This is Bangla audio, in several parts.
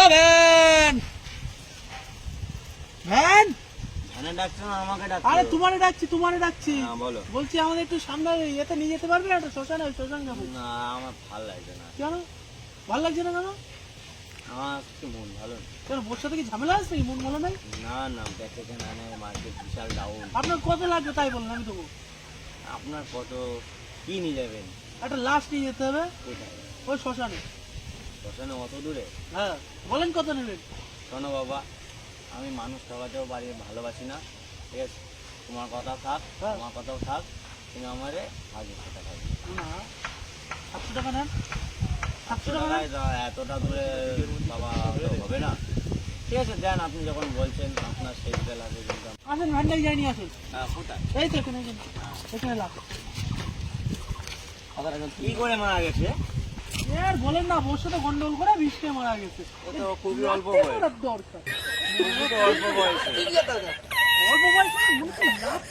ও ভ্যান ভ্যান ধানে ডাকছো না আমাকে আরে তোমারে ডাকছি তোমারে ডাকছি। হ্যাঁ বলো। বলছি আমাদের একটু সামনে ইয়েতে নিয়ে যেতে পারবে একটা শ্মশানে শ্মশান যাব না আমার ভালো লাগছে না। কেন? ভালো লাগছে না কেন? আমার কি মন ভালো কেন বোর সাথে কি ঝামেলা আছে মন নাই? না না মার্কেট বিশাল ডাউন আপনার কত লাগবে তাই বলুন আমি দেবো। আপনার কত? কি নিয়ে যাবেন? একটা লাশ নিয়ে যেতে হবে ওই শ্মশানে। বসানো অত দূরে? হ্যাঁ বলেন কত নেবেন শোনো বাবা আমি মানুষ ঠকাতেও পারি ভালোবাসি না ঠিক আছে? তোমার কথা থাক হ্যাঁ। তোমার কথাও থাক তুমি আমারে হাজার টাকা সাতশো টাকা নেন। সাতশো টাকা এতটা দূরে বাবা হবে না। ঠিক আছে দেন আপনি যখন বলছেন আপনার শেষ বেলা আসেন ভ্যানটাই যাই নিয়ে আসেন। হ্যাঁ, কোথায়? এই তো এখানে। এখানে লাখ কি করে মারা গেছে? আর বলেন না বোর সাথে গন্ডগোল করে বিষকে মারা গেছে। তো খুবই অল্প বয়স। দরকার। অল্প বয়সে। অল্প বয়স না, মুখে লাথি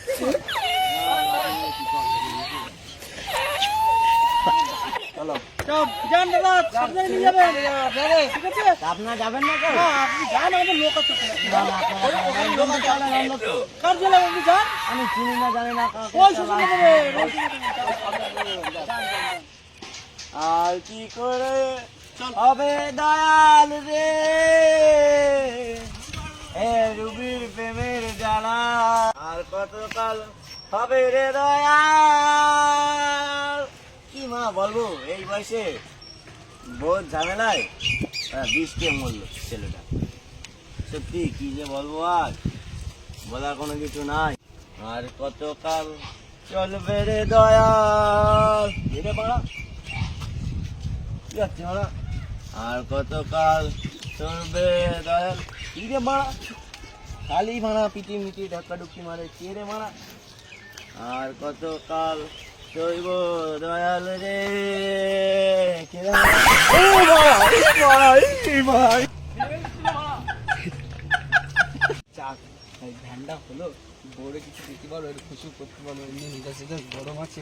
মারে। চলো চল, যান দাদা, সাবধানে নিয়ে যাবেন। আপনারা না আপনি যান, আমাদের লোক আছে। আপনারা। কার জেলায় আপনি যান? আমি চিনি না জানি না কাউকে ওই চালান। সুযোগ দেবে, ওই সুযোগ দেবে। যান, যান, যান। আর কি করে হবে দয়াল রে? এ রুবির প্রেমের জ্বালা, আর কতকাল হবে রে দয়াল? কি মা বলব এই বয়সে? বহুত ঝামেলায়। বিষকে মরলো ছেলেটা। সত্যি কি যে বলব আর? বলার কোনো কিছু নাই। আর কতকাল চলবে রে দয়াল? এটা পাড়া আর কতকাল চলবে দয়াল কি রে মারা? খালি মারা পিটি মিটি ধাক্কা ডুক্কি মারে কে রে মারা? আর কতকাল চলব দয়াল রে কে মারা। চাক এই হলো। বড় কিছু দিতে পারো খুশি করতে পারো এমনি নিতে গরম আছে।